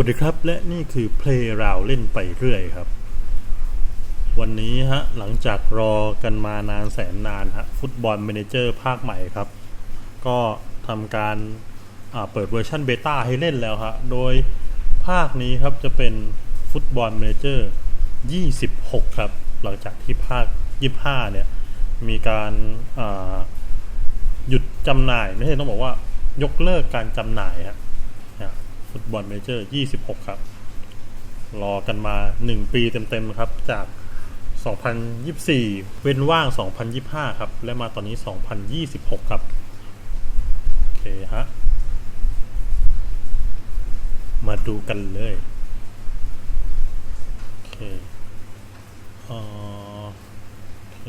วัสดีครับและนี่คือ Play r o u n d เล่นไปเรื่อยครับ วันนี้ฮะหลังจากรอกันมานานแสนนานฮะฟุตบอล m ม n เจอร์ภาคใหม่ครับ ก็ทำการเปิดเวอร์ชันเบต้าให้เล่นแล้วฮะโดยภาคนี้ครับจะเป็นฟุตบอล m ม n เจอร์26 ครับ หลังจากที่ภาค 25 เนี่ย มีการหยุดจำหน่าย ไม่ใช่ต้องบอกว่ายกเลิกการจำหน่ายฮะนะ ฟุตบอลเมเจอร์ 26 ครับ รอกันมา 1 ปีเต็มๆครับ จาก 2024 เว้นว่าง 2025 ครับ และมาตอนนี้ 2026 ครับ โอเคฮะ มาดูกันเลย โอเคเออโอเค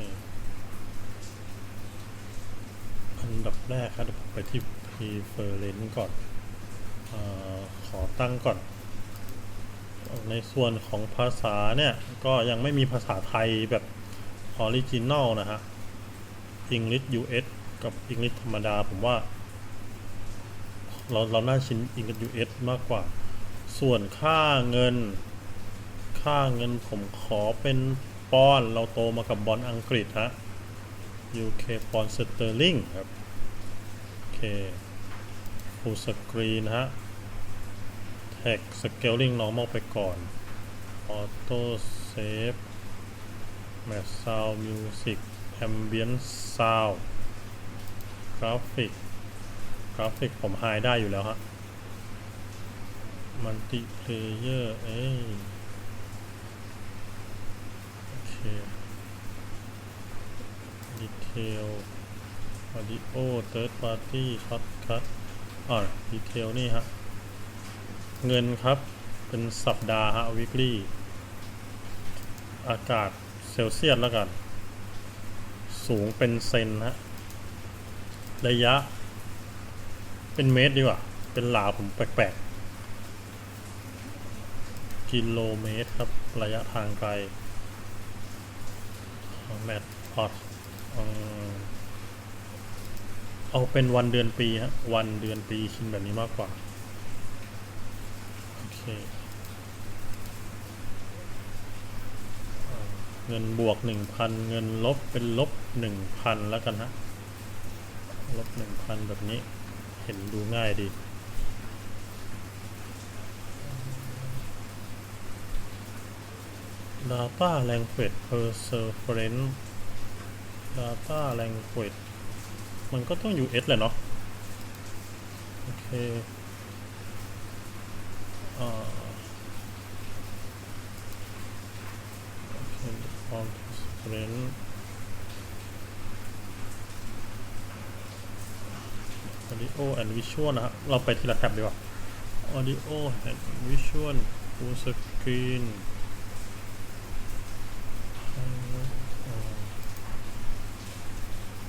อันดับแรกครับเดี๋ยวผมไปที่ preference ก่อน ออขอตั้งก่อน ในส่วนของภาษาเนี่ย ก็ยังไม่มีภาษาไทยแบบออริจินอลนะฮะ English US กับ English ธรรมดา ผมว่า เราเราน่าชิน English US มากกว่า ส่วนค่าเงิน ค่าเงินผมขอเป็นปอนด์เราโตมากับบอลอังกฤษฮะ UK ปอนสเตอร์ลิงครับ โอเค full screen ฮะ tag scaling normal ไปก่อน auto save match sound music ambient sound graphic graphic ผม high ได้อยู่แล้วฮะ multiplayer เอ้ยโอเค detail audio third party shortcut อ่า ดีเทลนี่ฮะ เงินครับ เป็นสัปดาห์ฮะ weekly อากาศเซลเซียสแล้วกัน สูงเป็นเซนฮะ ระยะ เป็นเมตรดีกว่า เป็นหลาผมแปลกๆ กิโลเมตรครับ ระยะทางไกลแมทพอต เอาเป็นวันเดือนปีฮะวันเดือนปีชินแบบนี้มากกว่า โอเค เงินบวกหนึ่งพันเงินลบเป็นลบหนึ่งพันแล้วกันฮะลบหนึ่งพันแบบนี้เห็นดูง่ายดี Data Language Perseverance Data Language มันก็ต้อง US แหละเนาะโอเคเออโอเคฟอร์มเทรนออดิโอแอนด์วิชวลนะครับเราไปทีละแท็บดีกว่าออดิโอแอนด์วิชวลฟูสกรีน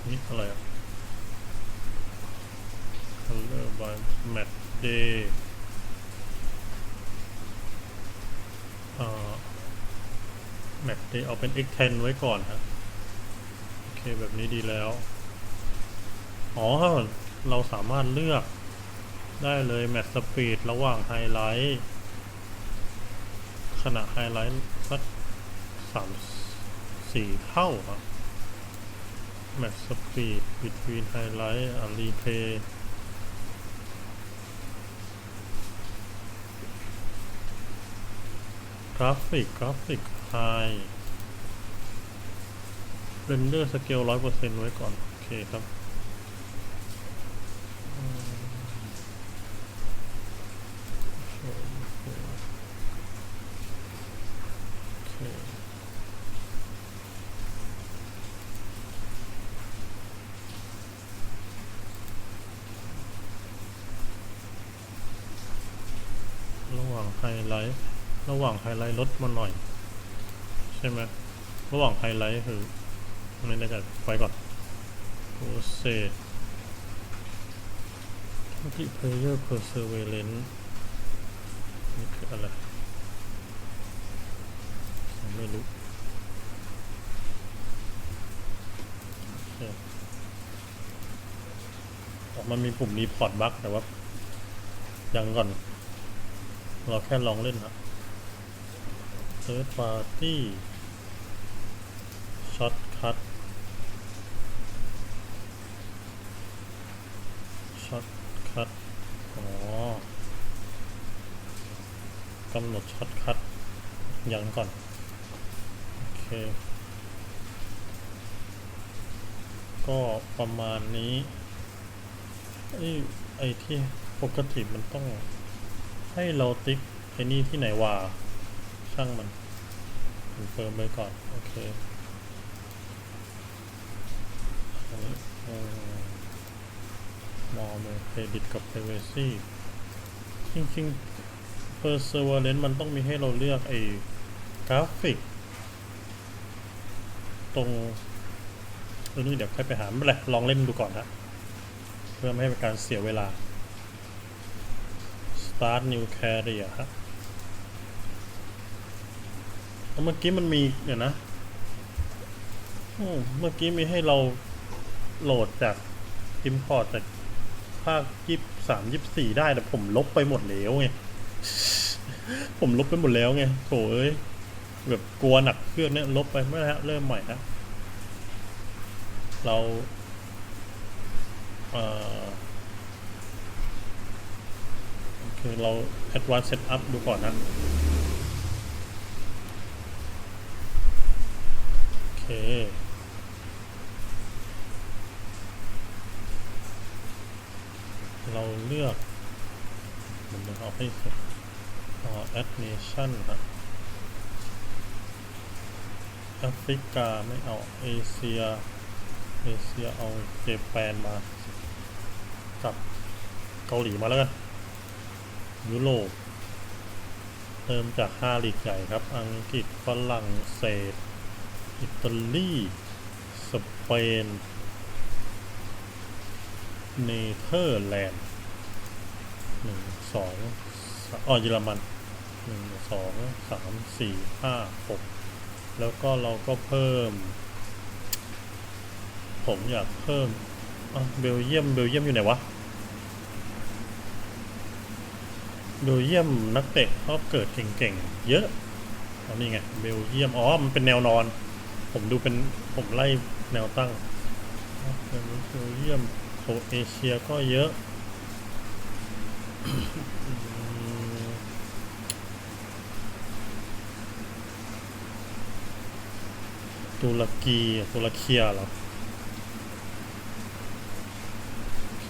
นี่อะไรอะ color by matte day เอ่อ matte day เอาเป็น x10 ไว้ก่อนฮะโอเคแบบนี้ดีแล้ว อ๋อ เราสามารถเลือกได้เลย matte speed ระหว่างไฮไลท์ขณะไฮไลท์สักสามสี่เท่าครับ matte speed between highlight and replay ราฟิก กราฟิกไฮเรนเดอร์สเกลร้อยเปอร์เซ็นต์ไว้ก่อน โอเคครับระหว่างไฮไลท์ ระหว่างไฮไลท์ลดมาหน่อย ใช่ไหมระหว่างไฮไลท์คือไม่แน่ใจไว้ก่อนโปรเซส multiplayer perseverance นี่คืออะไรผมไม่รู้โอเคออกมามีปุ่มรีพอร์ตบั๊กแต่ว่ายังก่อน เราแค่ลองเล่นครับ third party shortcut shortcut อ๋อกำหนด shortcut ยังก่อน โอเค ก็ประมาณนี้ ไอ้ไอ้ที่ปกติมันต้องให้เราติ๊กไอ้นี่ที่ไหนวะ ช่างมันคอนเฟิร์มไว้ก่อน โอเคอันนี้มอมเครดิตกับ privacy จริงๆ perseverance มันต้องมีให้เราเลือกไอ้กราฟิก ตรงเรื่องนี้เดี๋ยวค่อยไปหาไม่เป็นไรลองเล่นดูก่อนฮะเพื่อไม่ให้เป็นการเสียเวลา start new career ฮะแล้ว เมื่อกี้มันมีเดี๋ยวนะเมื่อกี้มีให้เราโหลดจาก import จากภาคยี่สามยี่สี่ได้แต่ผมลบไปหมดแล้วไง ผมลบไปหมดแล้วไงโถเอ้ย แบบกลัวหนักเครื่องเนี่ยลบไปไม่ได้ฮะเริ่มใหม่ฮะเราเอ่อคือเรา advanced setup ดูก่อนนะ โอ เคเราเลือกผมจะเอาให้เสร็จอ๋อ animation ครับแอฟริกาไม่เอาเอเชีย เอเชียเอาเจแปนมา กับเกาหลีมาแล้วกัน ยุโรปเริ่มจากห้าลีกใหญ่ครับ อังกฤษฝรั่งเศส อิตาลี สเปน เนเธอร์แลนด์หนึ่งสองอ๋อเยอรมันหนึ่งสองสามสี่ห้าหกแล้วก็เราก็เพิ่ม ผมอยากเพิ่มอะเบลเยียม เบลเยียมอยู่ไหนวะ เบลเยียมนักเตะเขาเกิดเก่งๆ เยอะอันนี้ไง เบลเยียม อ๋อ มันเป็นแนวนอน ผมดูเป็นผมไล่แนวตั้งเบลเยียมโซเอเชียก็เยอะตุรกีตุรเคียเหรอโอเค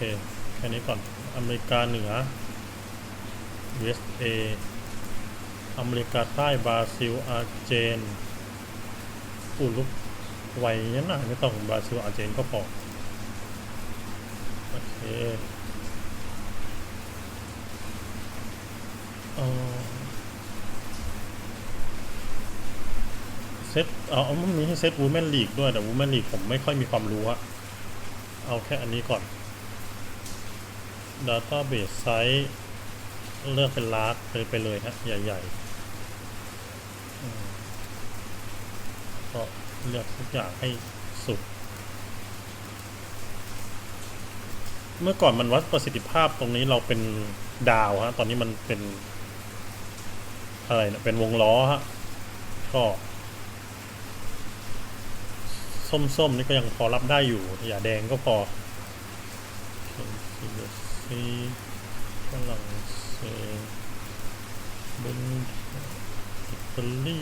แค่นี้ก่อน อเมริกาเหนือ USA อเมริกาใต้บราซิลอาร์เจน อุลุกไวยันหน่ะไม่ต้องบราซิลอาร์เจนก็พอ โอเคเออเซตเอาเอามันมีให้เซตวูแมนลีกด้วยแต่วูแมนลีกผมไม่ค่อยมีความรู้อะเอาแค่อันนี้ก่อน Database Size เลือกเป็นลาร์กเลยไปเลยฮะ ใหญ่ ๆอืม ก็เลือกทุกอย่างให้สุด เมื่อก่อนมันวัดประสิทธิภาพตรงนี้เราเป็นดาวฮะ ตอนนี้มันเป็น อะไรนะเป็นวงล้อฮะ ก็ส้มๆนี่ก็ยังพอรับได้อยู่ อย่าแดงก็พอซีฝรั่งเศสเบนอิตาลี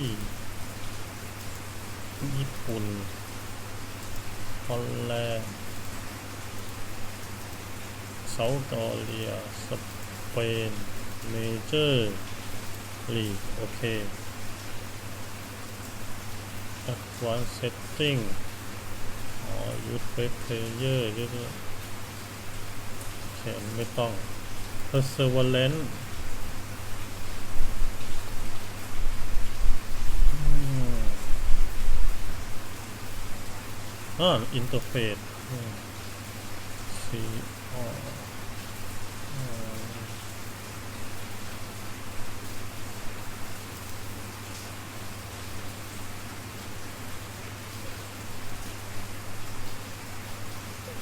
ญี่ปุ่นฮอลแลนด์เซาท์เกาหลีสเปนเมเจอร์ลีกโอเค Advanced Setting อ๋อ Youth Web Player เยอะๆเขียนไม่ต้อง Perseverance อืม อ่าอืม C O อืม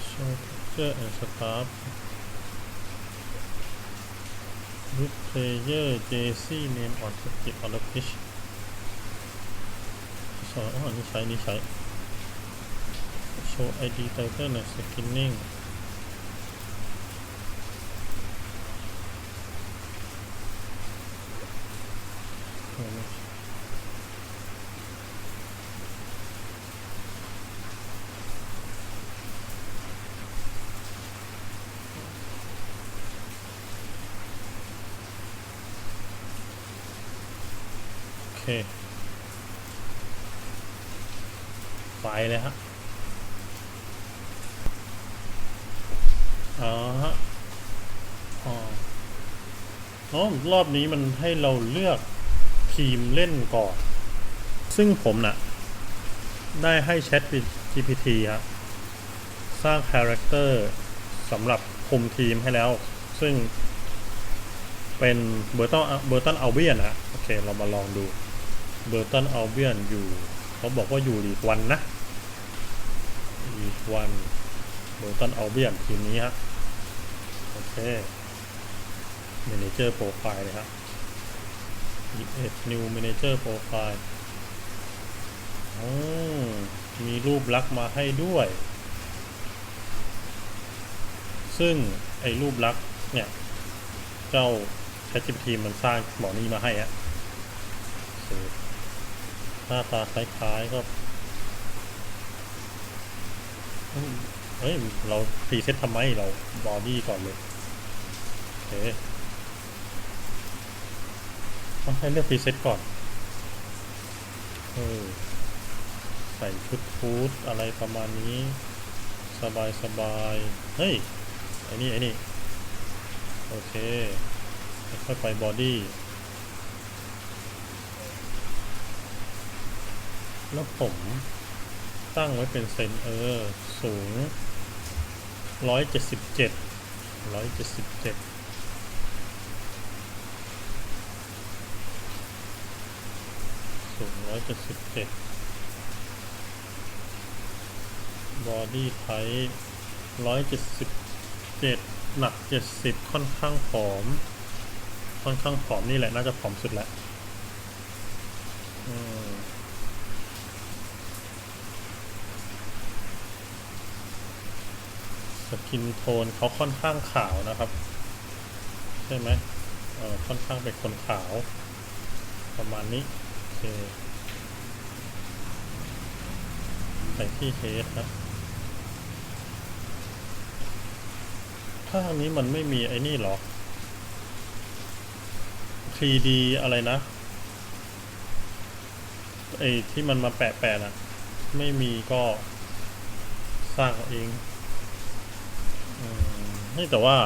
Show picture and staff รูปเพลเยอร์เจซี่เนมออนสกิปออนพิชสอนอ๋อนี่ใช้นี่ใช้ โชว์ ID title ใน skinning โอเค ไปเลยฮะ อ๋อฮะอ๋อ อ๋อรอบนี้มันให้เราเลือกทีมเล่นก่อน ซึ่งผมน่ะ ได้ให้ Chat GPT ฮะสร้างคาแรคเตอร์สำหรับคุมทีมให้แล้ว ซึ่งเป็นเบอร์ตันเบอร์ตันอัลเบียนฮะโอเค เรามาลองดูเบอร์ตันอัลเบียนอยู่ เขาบอกว่าอยู่ลีกวันนะลีกวันเบอร์ตันเอาเบียนทีมนี้ฮะโอเค Manager Profile เลยฮะ21 New Manager Profile อ๋อมีรูปลักษ์มาให้ด้วย ซึ่งไอ้รูปลักษ์เนี่ย เจ้า ChatGPT มันสร้างหมอนี้มาให้อะหน้าตาคล้ายๆก็เฮ้ย เราพรีเซ็ตทำไมเราบอดี้ก่อนเลยโอเค ต้องให้เลือกพรีเซ็ตก่อน เออ ใส่ชุดฟูดอะไรประมาณนี้ สบายสบาย เฮ้ย ไอ้นี่ ไอ้นี่ โอเค ค่อยไปบอดี้ แล้วผมตั้งไว้เป็นเซนเออ สูง 177 177 สูงร้อยเจ็ดสิบเจ็ดบอดี้ไทร้อยเจ็ดสิบเจ็ดหนักเจ็ดสิบค่อนข้างผอม ค่อนข้างผอมนี่แหละน่าจะผอมสุดแล้วสกินโทนเขาค่อนข้างขาวนะครับ ใช่ไหมเออค่อนข้างเป็นคนขาว ประมาณนี้ ใส่ที่เฮดนะถ้าทางนี้มันไม่มีไอ้นี่หรอ 3D อะไรนะ ไอ้ที่มันมาแปะๆนะไม่มีก็สร้างเองอืมนี่แต่ว่า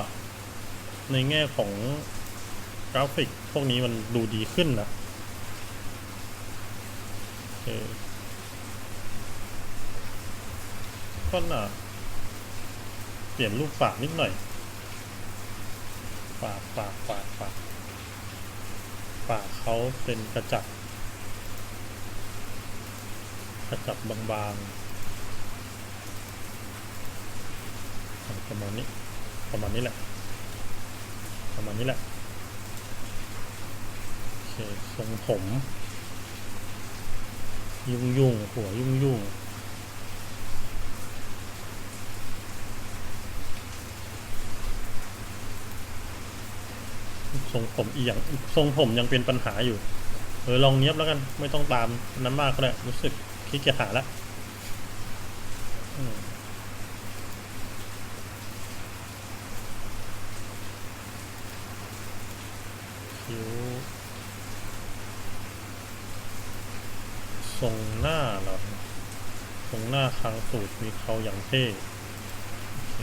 ในแง่ของกราฟิกพวกนี้มันดูดีขึ้นนะ ก็น่ะ เปลี่ยนรูปปากนิดหน่อย ปากปากปากปากปากเขาเป็นกระจับ กระจับบางๆ ประมาณนี้ ประมาณนี้แหละ ประมาณนี้แหละโอเคทรงผม ยุ่งยุ่งๆหัวยุ่งยุ่งๆทรงผมอีกอย่างทรงผมยังเป็นปัญหาอยู่ เออลองเนี้ยบแล้วกัน ไม่ต้องตามนั้นมากก็ได้รู้สึกขี้เกียจหาละอืม คิ้วทรงหน้าเหรอทรง หน้าคางสูตรมีเขาอย่างเท่โอเค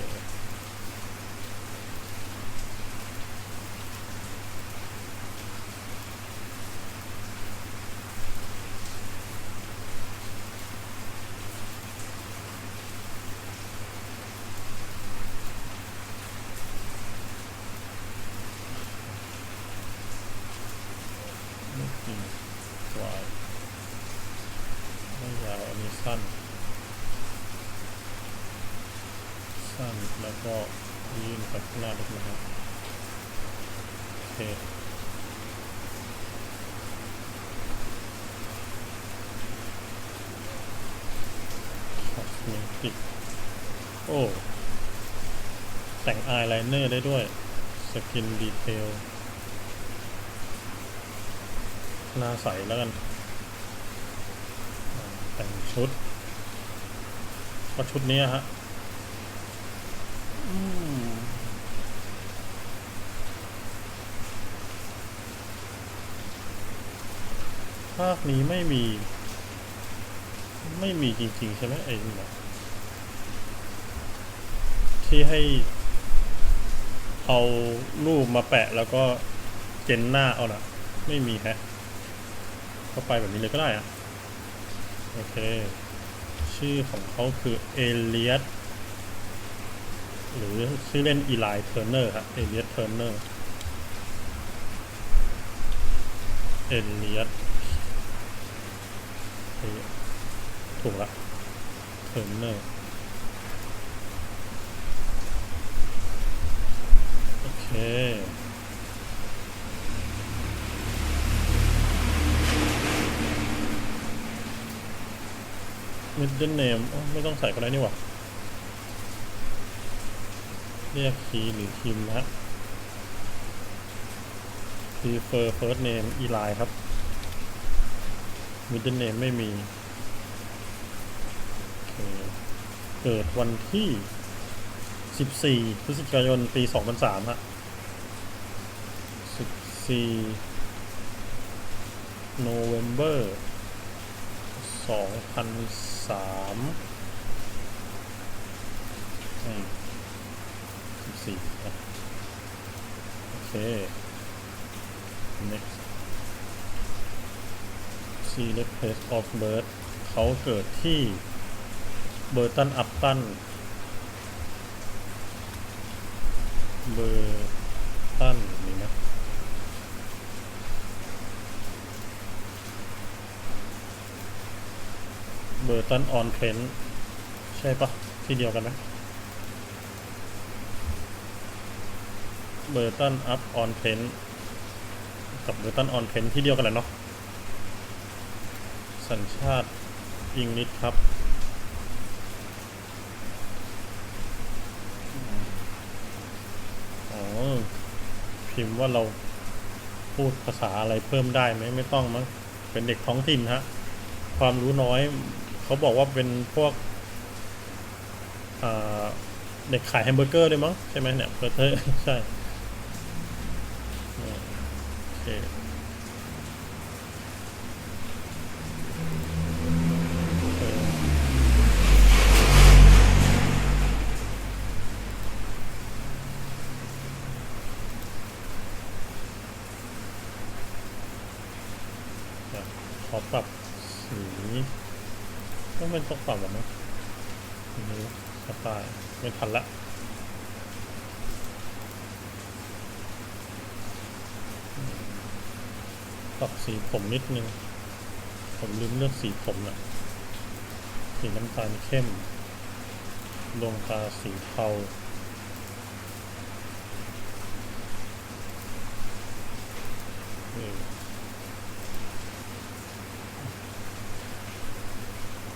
ไม่จริงวายไม่ยาวอันนี้สั้น สั้น แล้วก็ยื่นกับหน้าเล็กน้อยโอเคเคคอสเมติกโอ้ แต่งอายไลเนอร์ได้ด้วย สกินดีเทล หน้าใสแล้วกัน แต่งชุด ก็ชุดนี้ฮะ ภาคนี้ไม่มี ไม่มีจริง ๆ ใช่ไหมไอ้นี่นะที่ให้ เอารูปมาแปะแล้วก็เจนหน้าเอาน่ะไม่มีแฮะก็ไปแบบนี้เลยก็ได้อะโอเค ชื่อของเขาคือเอเลียส หรือชื่อเล่นอีไลเทอร์เนอร์ครับเอเลียสเทอร์เนอร์เอเลียสถูกละเทอร์เนอร์โอเค middle name อ๋อไม่ต้องใส่ก็ได้นี่หว่า เรียกคีหรือคิมนะฮะ prefer first name Eli ครับ middle name ไม่มีเกิดวันที่ 14 พฤศจิกายน ปี 2003ฮะ14 November สองพัน สี่โอเค next select place of birth เขาเกิดที่เบอร์ตันอัปตันเบอร์ตันนี่นะเบอร์ตันออนเทนใช่ปะที่เดียวกันไหม เบอร์ตันอัพออนเทนกับเบอร์ตันออนเทนที่เดียวกันแหละเนาะสัญชาติอังกฤษครับ อ๋อ พิมพ์ว่าเราพูดภาษาอะไรเพิ่มได้ไหมไม่ต้องมั้งเป็นเด็กท้องถิ่นฮะ ความรู้น้อยเขาบอกว่าเป็นพวกเด็กขายแฮมเบอร์เกอร์ด้วยมั้งใช่ไหมเนี่ยเบอร์เตอร์ใช่เนี่ยโอเคเออเดี๋ยวขอปรับสีต้องเป็นต้องปรับหรอมั้งนี่สไตล์ไม่ทันละ ปรับสีผมนิดนึง ผมลืมเลือกสีผมนะสีน้ำตาลเข้ม ดวงตาสีเทา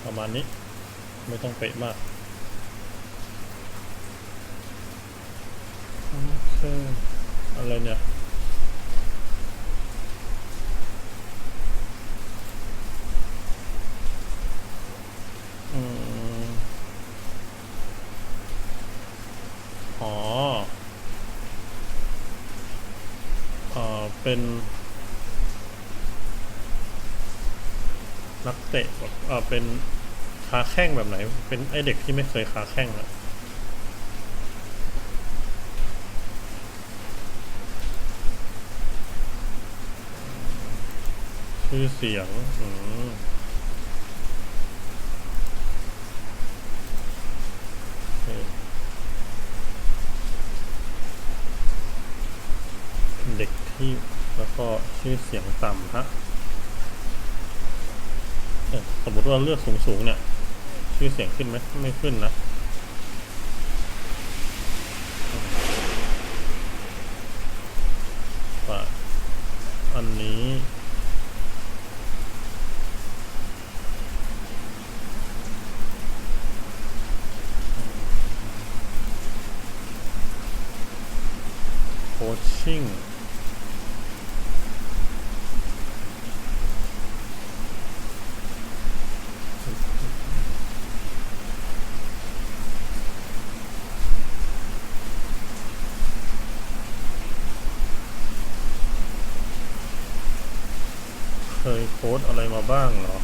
ประมาณนี้ไม่ต้องเป๊ะมากโอเคอะไรเนี่ย อืมอ๋อ เอ่อเป็นนักเตะแบบเออเป็นค้าแข้งแบบไหน เป็นไอเด็กที่ไม่เคยค้าแข้งอะชื่อเสียง อืม ที่เสียงต่ำฮะสมมติว่าเลือกสูงสูงเนี่ย ชื่อเสียงขึ้นไหมไม่ขึ้นนะอันนี้ ค้ดอะไรมาบ้างเหรอ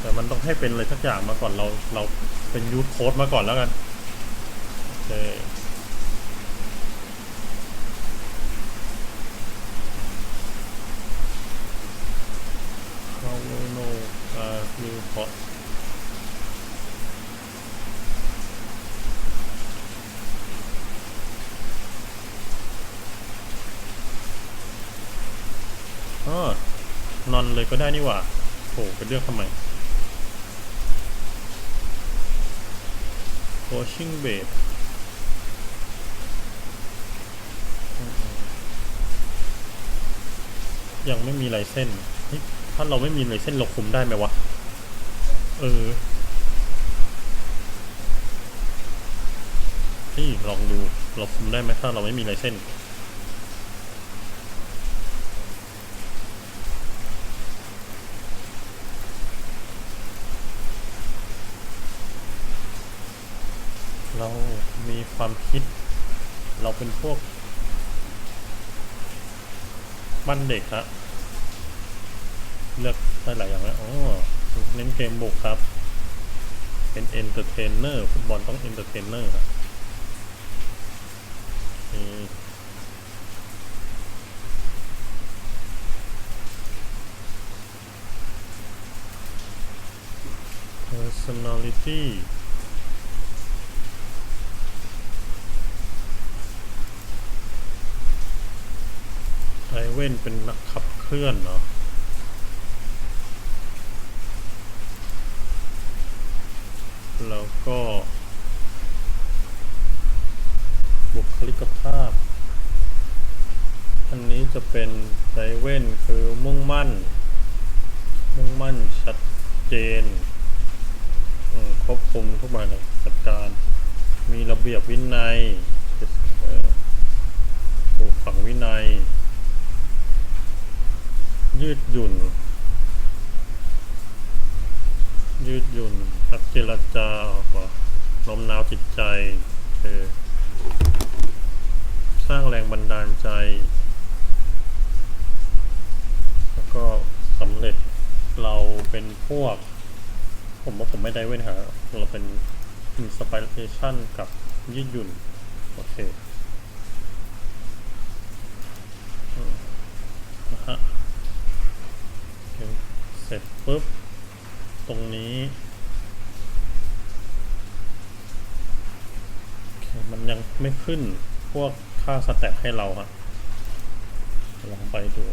แต่มันต้องให้เป็นอะไรสักอย่างมาก่อนเราเราเป็นยูทโค้ดมาก่อนแล้วกัน โอเค How will know uh, new hot อ๋ อนอนเลยก็ได้นี่หว่าโหไปเลือกทำไม washing bed อืมๆยังไม่มีลายเส้น ถ้าเราไม่มีลายเส้นเราคุมได้ไหมวะ เออนี่ลองดู เราคุมได้ไหมถ้าเราไม่มีลายเส้น เรามีความคิด เราเป็นพวกบ้านเด็กฮะเลือกได้หลายอย่างแล้วอ๋อเน้นเกมบุกครับ เป็นเอนเตอร์เทนเนอร์ฟุตบอลต้องเอนเตอร์เทนเนอร์ครับ personality เว่นเป็นนักขับเคลื่อนเนาะแล้วก็ บุคลิกภาพ อันนี้จะเป็นไดเว่นคือมุ่งมั่น มุ่งมั่นชัดเจนควบคุมทุกอย่างจัดการ มีระเบียบวินัยเอ่อปลูกฝังวินัย ยืดหยุ่น ยืดหยุ่นนักเจรจาว่าน้มน้าวจิตใจคือสร้างแรงบันดาลใจ แล้วก็สำเร็จเราเป็นพวก ผมว่าผมไม่ได้เว้นหา เราเป็น inspiration กับยืดหยุ่น โอเคอืมนะฮะ โอเคเสร็จ ปุ๊บ ตรงนี้มันยังไม่ขึ้นพวกค่าสแต็กให้เราฮะลองไปดู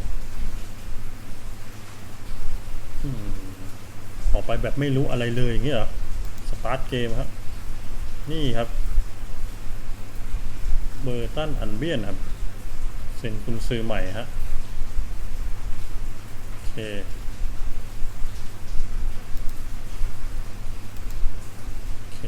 ออกไปแบบไม่รู้อะไรเลยอย่างเงี้ยเหรอ สตาร์ทเกมครับ นี่ครับเบอร์ตันอันเบียนครับเซ็นคุณซื้อใหม่ฮะโอเค โอเค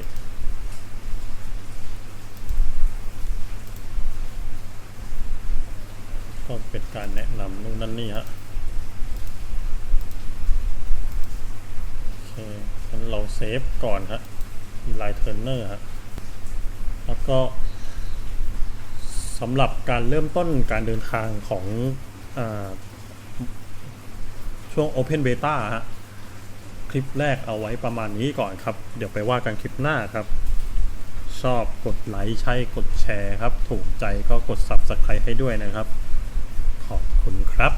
ก็เป็นการแนะนำนู่นนั่นนี่ฮะโอเคงั้นเราเซฟก่อนฮะมีไลน์เทอร์เนอร์ฮะแล้วก็สำหรับการเริ่มต้นการเดินทางของอช่วง Open Beta ฮะคลิปแรกเอาไว้ประมาณนี้ก่อนครับ เดี๋ยวไปว่ากันคลิปหน้าครับ ชอบกดไลค์ใช่กดแชร์ครับ ถูกใจก็กด Subscribe ให้ด้วยนะครับ คุณครับ